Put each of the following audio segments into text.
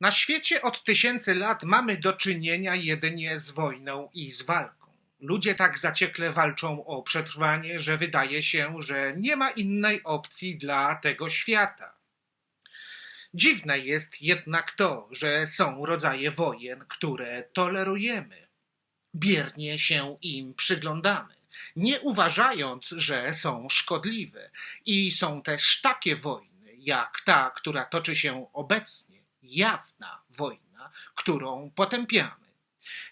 Na świecie od tysięcy lat mamy do czynienia jedynie z wojną i z walką. Ludzie tak zaciekle walczą o przetrwanie, że wydaje się, że nie ma innej opcji dla tego świata. Dziwne jest jednak to, że są rodzaje wojen, które tolerujemy. Biernie się im przyglądamy, nie uważając, że są szkodliwe. I są też takie wojny, jak ta, która toczy się obecnie, jawna wojna, którą potępiamy.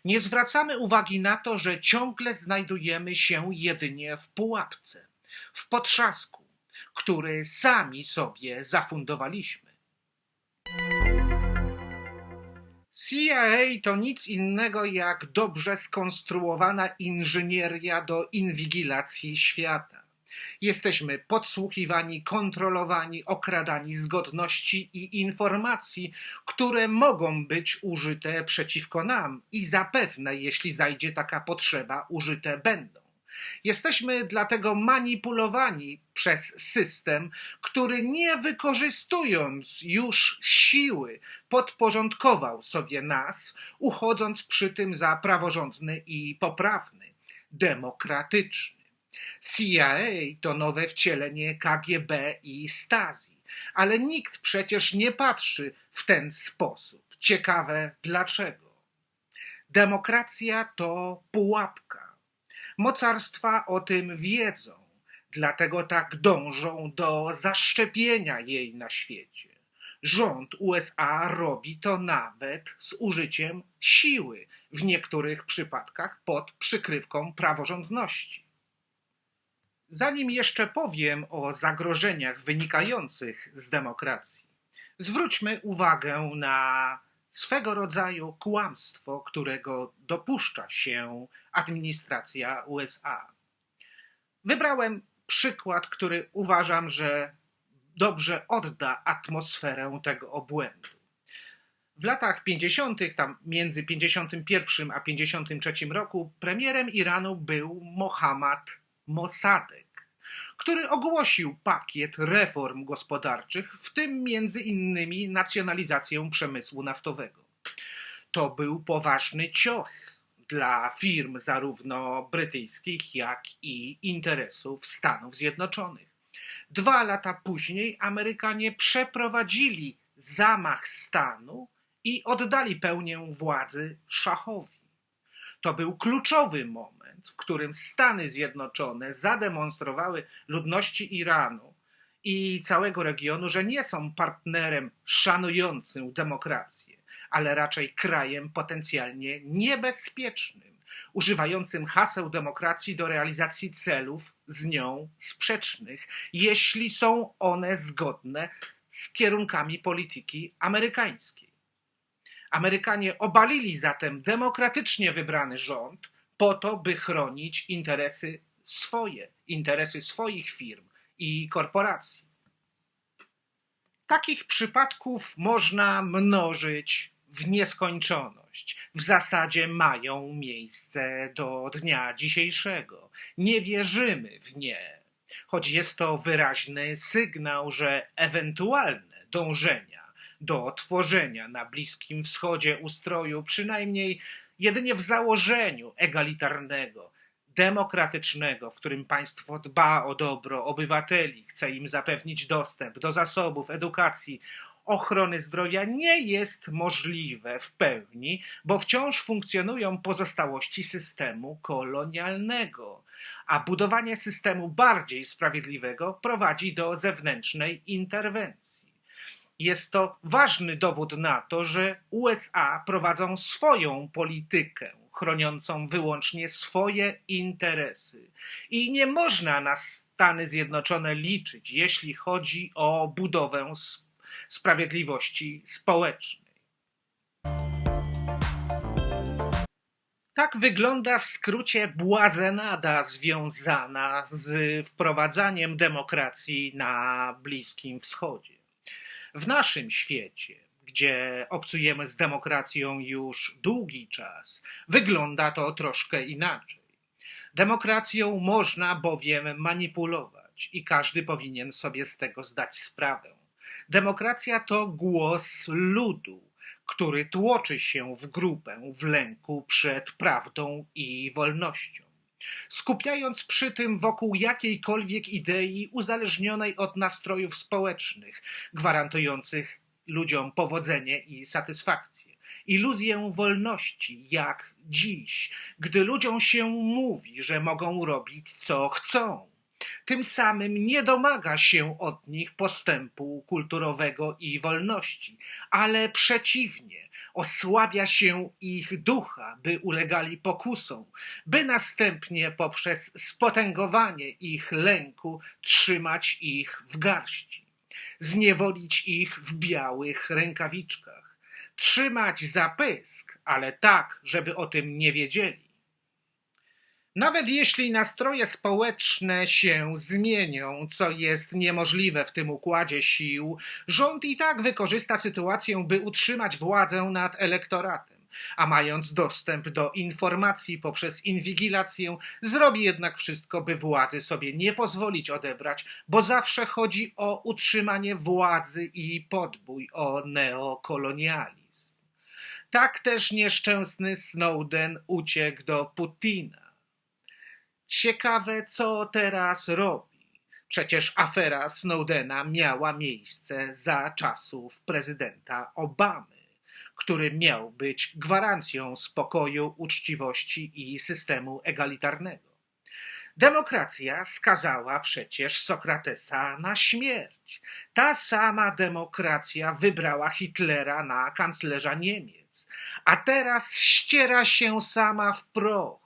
Nie zwracamy uwagi na to, że ciągle znajdujemy się jedynie w pułapce, w potrzasku, który sami sobie zafundowaliśmy. CIA to nic innego jak dobrze skonstruowana inżynieria do inwigilacji świata. Jesteśmy podsłuchiwani, kontrolowani, okradani z godności i informacji, które mogą być użyte przeciwko nam i zapewne, jeśli zajdzie taka potrzeba, użyte będą. Jesteśmy dlatego manipulowani przez system, który nie wykorzystując już siły, podporządkował sobie nas, uchodząc przy tym za praworządny i poprawny, demokratyczny. CIA to nowe wcielenie KGB i Stasi, ale nikt przecież nie patrzy w ten sposób. Ciekawe dlaczego. Demokracja to pułapka. Mocarstwa o tym wiedzą, dlatego tak dążą do zaszczepienia jej na świecie. Rząd USA robi to nawet z użyciem siły, w niektórych przypadkach pod przykrywką praworządności. Zanim jeszcze powiem o zagrożeniach wynikających z demokracji, zwróćmy uwagę na swego rodzaju kłamstwo, którego dopuszcza się administracja USA. Wybrałem przykład, który uważam, że dobrze odda atmosferę tego obłędu. W latach 50., tam między 51 a 53 roku, premierem Iranu był Mohammad Mossadegh, który ogłosił pakiet reform gospodarczych, w tym między innymi nacjonalizację przemysłu naftowego. To był poważny cios dla firm zarówno brytyjskich, jak i interesów Stanów Zjednoczonych. Dwa lata później Amerykanie przeprowadzili zamach stanu i oddali pełnię władzy szachowi. To był kluczowy moment, w którym Stany Zjednoczone zademonstrowały ludności Iranu i całego regionu, że nie są partnerem szanującym demokrację, ale raczej krajem potencjalnie niebezpiecznym, używającym haseł demokracji do realizacji celów z nią sprzecznych, jeśli są one zgodne z kierunkami polityki amerykańskiej. Amerykanie obalili zatem demokratycznie wybrany rząd po to, by chronić interesy swoje, interesy swoich firm i korporacji. Takich przypadków można mnożyć w nieskończoność. W zasadzie mają miejsce do dnia dzisiejszego. Nie wierzymy w nie, choć jest to wyraźny sygnał, że ewentualne dążenia do tworzenia na Bliskim Wschodzie ustroju, przynajmniej jedynie w założeniu egalitarnego, demokratycznego, w którym państwo dba o dobro obywateli, chce im zapewnić dostęp do zasobów, edukacji, ochrony zdrowia, nie jest możliwe w pełni, bo wciąż funkcjonują pozostałości systemu kolonialnego, a budowanie systemu bardziej sprawiedliwego prowadzi do zewnętrznej interwencji. Jest to ważny dowód na to, że USA prowadzą swoją politykę, chroniącą wyłącznie swoje interesy. I nie można na Stany Zjednoczone liczyć, jeśli chodzi o budowę sprawiedliwości społecznej. Tak wygląda w skrócie błazenada związana z wprowadzaniem demokracji na Bliskim Wschodzie. W naszym świecie, gdzie obcujemy z demokracją już długi czas, wygląda to troszkę inaczej. Demokracją można bowiem manipulować i każdy powinien sobie z tego zdać sprawę. Demokracja to głos ludu, który tłoczy się w grupę w lęku przed prawdą i wolnością, skupiając przy tym wokół jakiejkolwiek idei uzależnionej od nastrojów społecznych, gwarantujących ludziom powodzenie i satysfakcję. Iluzję wolności, jak dziś, gdy ludziom się mówi, że mogą robić co chcą. Tym samym nie domaga się od nich postępu kulturowego i wolności, ale przeciwnie, osłabia się ich ducha, by ulegali pokusom, by następnie poprzez spotęgowanie ich lęku trzymać ich w garści, zniewolić ich w białych rękawiczkach, trzymać za pysk, ale tak, żeby o tym nie wiedzieli. Nawet jeśli nastroje społeczne się zmienią, co jest niemożliwe w tym układzie sił, rząd i tak wykorzysta sytuację, by utrzymać władzę nad elektoratem. A mając dostęp do informacji poprzez inwigilację, zrobi jednak wszystko, by władzy sobie nie pozwolić odebrać, bo zawsze chodzi o utrzymanie władzy i podbój, o neokolonializm. Tak też nieszczęsny Snowden uciekł do Putina. Ciekawe, co teraz robi. Przecież afera Snowdena miała miejsce za czasów prezydenta Obamy, który miał być gwarancją spokoju, uczciwości i systemu egalitarnego. Demokracja skazała przecież Sokratesa na śmierć. Ta sama demokracja wybrała Hitlera na kanclerza Niemiec, a teraz ściera się sama w proch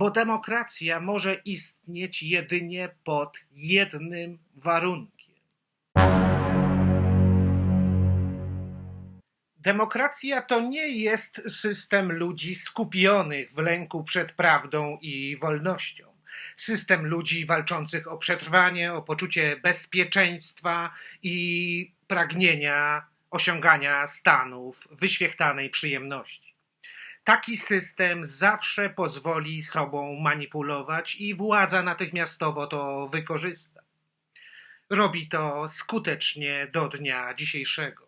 bo demokracja może istnieć jedynie pod jednym warunkiem. Demokracja to nie jest system ludzi skupionych w lęku przed prawdą i wolnością. System ludzi walczących o przetrwanie, o poczucie bezpieczeństwa i pragnienia osiągania stanów wyświechtanej przyjemności. Taki system zawsze pozwoli sobą manipulować i władza natychmiastowo to wykorzysta. Robi to skutecznie do dnia dzisiejszego.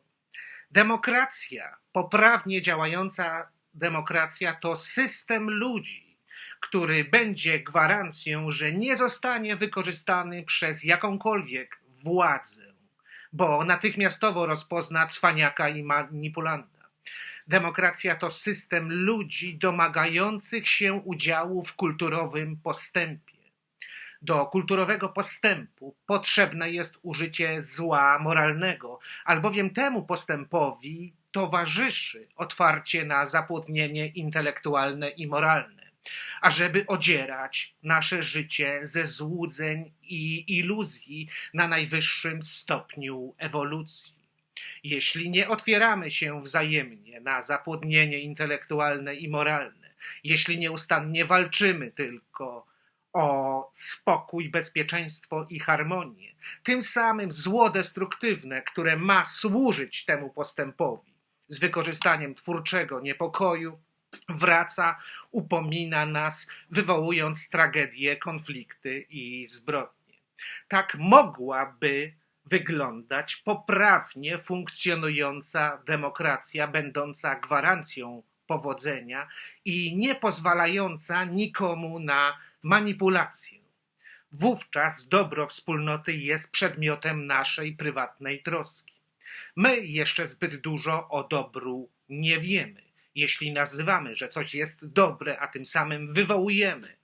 Demokracja, poprawnie działająca demokracja, to system ludzi, który będzie gwarancją, że nie zostanie wykorzystany przez jakąkolwiek władzę, bo natychmiastowo rozpozna cwaniaka i manipulanta. Demokracja to system ludzi domagających się udziału w kulturowym postępie. Do kulturowego postępu potrzebne jest użycie zła moralnego, albowiem temu postępowi towarzyszy otwarcie na zapłodnienie intelektualne i moralne. Ażeby odzierać nasze życie ze złudzeń i iluzji na najwyższym stopniu ewolucji. Jeśli nie otwieramy się wzajemnie na zapłodnienie intelektualne i moralne, jeśli nieustannie walczymy tylko o spokój, bezpieczeństwo i harmonię, tym samym zło destruktywne, które ma służyć temu postępowi, z wykorzystaniem twórczego niepokoju, wraca, upomina nas, wywołując tragedie, konflikty i zbrodnie. Tak mogłaby wyglądać poprawnie funkcjonująca demokracja, będąca gwarancją powodzenia i nie pozwalająca nikomu na manipulację. Wówczas dobro wspólnoty jest przedmiotem naszej prywatnej troski. My jeszcze zbyt dużo o dobru nie wiemy. Jeśli nazywamy, że coś jest dobre, a tym samym wywołujemy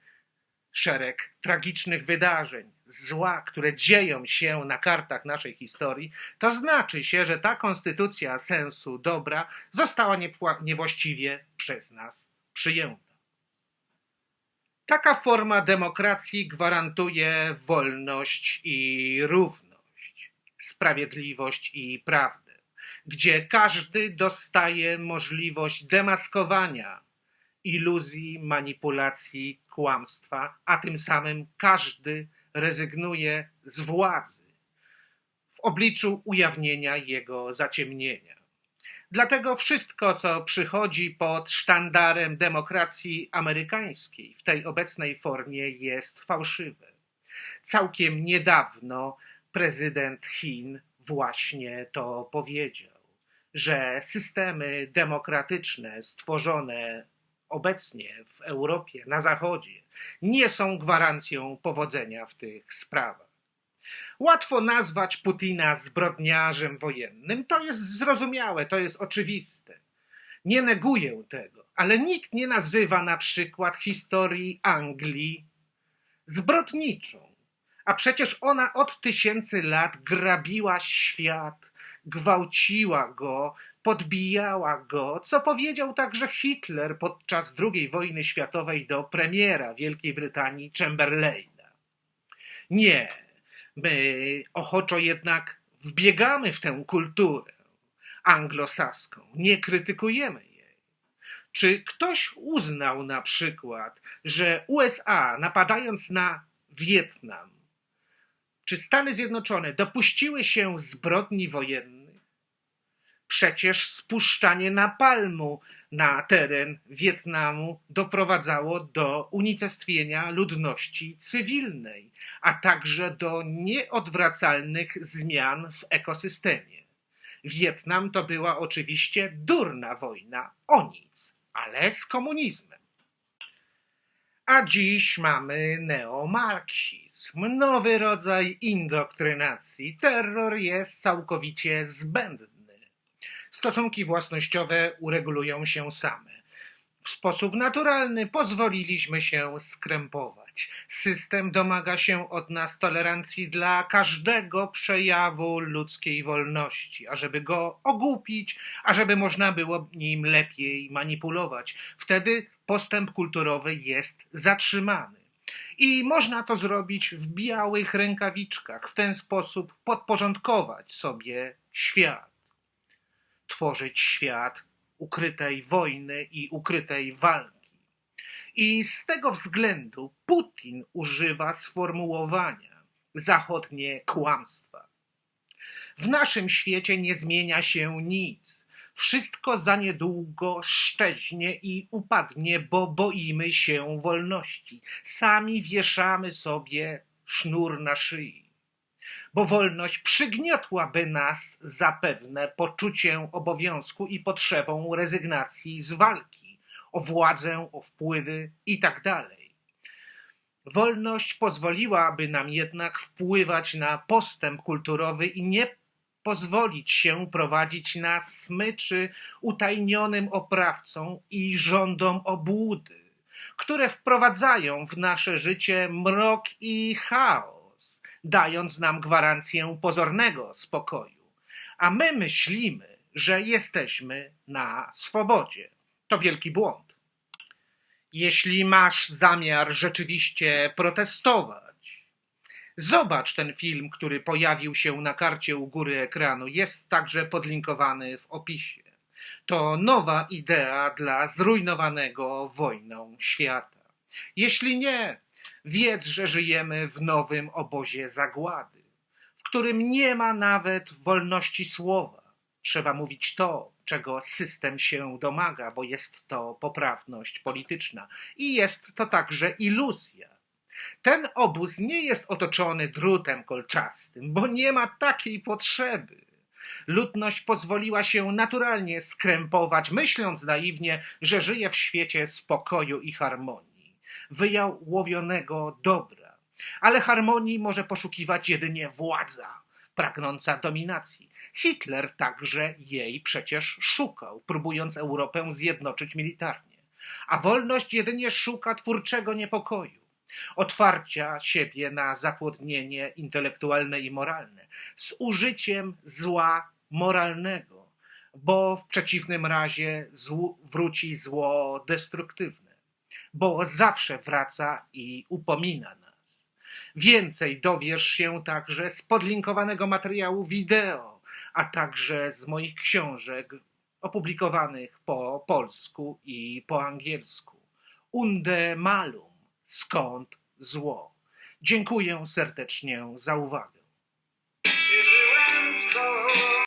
szereg tragicznych wydarzeń, zła, które dzieją się na kartach naszej historii, to znaczy się, że ta konstytucja sensu dobra została niewłaściwie przez nas przyjęta. Taka forma demokracji gwarantuje wolność i równość, sprawiedliwość i prawdę, gdzie każdy dostaje możliwość demaskowania iluzji, manipulacji, kłamstwa, a tym samym każdy rezygnuje z władzy w obliczu ujawnienia jego zaciemnienia. Dlatego wszystko, co przychodzi pod sztandarem demokracji amerykańskiej w tej obecnej formie, jest fałszywe. Całkiem niedawno prezydent Chin właśnie to powiedział, że systemy demokratyczne stworzone obecnie w Europie, na Zachodzie, nie są gwarancją powodzenia w tych sprawach. Łatwo nazwać Putina zbrodniarzem wojennym, to jest zrozumiałe, to jest oczywiste. Nie neguję tego, ale nikt nie nazywa na przykład historii Anglii zbrodniczą. A przecież ona od tysięcy lat grabiła świat, gwałciła go, podbijała go, co powiedział także Hitler podczas II wojny światowej do premiera Wielkiej Brytanii Chamberlaina. Nie, my ochoczo jednak wbiegamy w tę kulturę anglosaską, nie krytykujemy jej. Czy ktoś uznał na przykład, że USA napadając na Wietnam, czy Stany Zjednoczone dopuściły się zbrodni wojennych? Przecież spuszczanie napalmu na teren Wietnamu doprowadzało do unicestwienia ludności cywilnej, a także do nieodwracalnych zmian w ekosystemie. Wietnam to była oczywiście durna wojna o nic, ale z komunizmem. A dziś mamy neomarksizm, nowy rodzaj indoktrynacji. Terror jest całkowicie zbędny. Stosunki własnościowe uregulują się same. W sposób naturalny pozwoliliśmy się skrępować. System domaga się od nas tolerancji dla każdego przejawu ludzkiej wolności, ażeby go ogłupić, ażeby można było nim lepiej manipulować. Wtedy postęp kulturowy jest zatrzymany. I można to zrobić w białych rękawiczkach, w ten sposób podporządkować sobie świat. Tworzyć świat ukrytej wojny i ukrytej walki. I z tego względu Putin używa sformułowania zachodnie kłamstwa. W naszym świecie nie zmienia się nic. Wszystko za niedługo szczeźnie i upadnie, bo boimy się wolności. Sami wieszamy sobie sznur na szyi bo wolność przygniotłaby nas zapewne poczuciem obowiązku i potrzebą rezygnacji z walki o władzę, o wpływy itd. Wolność pozwoliłaby nam jednak wpływać na postęp kulturowy i nie pozwolić się prowadzić na smyczy utajnionym oprawcom i rządom obłudy, które wprowadzają w nasze życie mrok i chaos dając nam gwarancję pozornego spokoju. A my myślimy, że jesteśmy na swobodzie. To wielki błąd. Jeśli masz zamiar rzeczywiście protestować, zobacz ten film, który pojawił się na karcie u góry ekranu. Jest także podlinkowany w opisie. To nowa idea dla zrujnowanego wojną świata. Jeśli nie, Wiedz, że żyjemy w nowym obozie zagłady, w którym nie ma nawet wolności słowa. Trzeba mówić to, czego system się domaga, bo jest to poprawność polityczna i jest to także iluzja. Ten obóz nie jest otoczony drutem kolczastym, bo nie ma takiej potrzeby. Ludność pozwoliła się naturalnie skrępować, myśląc naiwnie, że żyje w świecie spokoju i harmonii wyjałowionego dobra. Ale harmonii może poszukiwać jedynie władza, pragnąca dominacji. Hitler także jej przecież szukał, próbując Europę zjednoczyć militarnie. A wolność jedynie szuka twórczego niepokoju, otwarcia siebie na zapłodnienie intelektualne i moralne, z użyciem zła moralnego, bo w przeciwnym razie zł wróci zło destruktywne bo zawsze wraca i upomina nas. Więcej dowiesz się także z podlinkowanego materiału wideo, a także z moich książek opublikowanych po polsku i po angielsku. Unde malum, skąd zło. Dziękuję serdecznie za uwagę.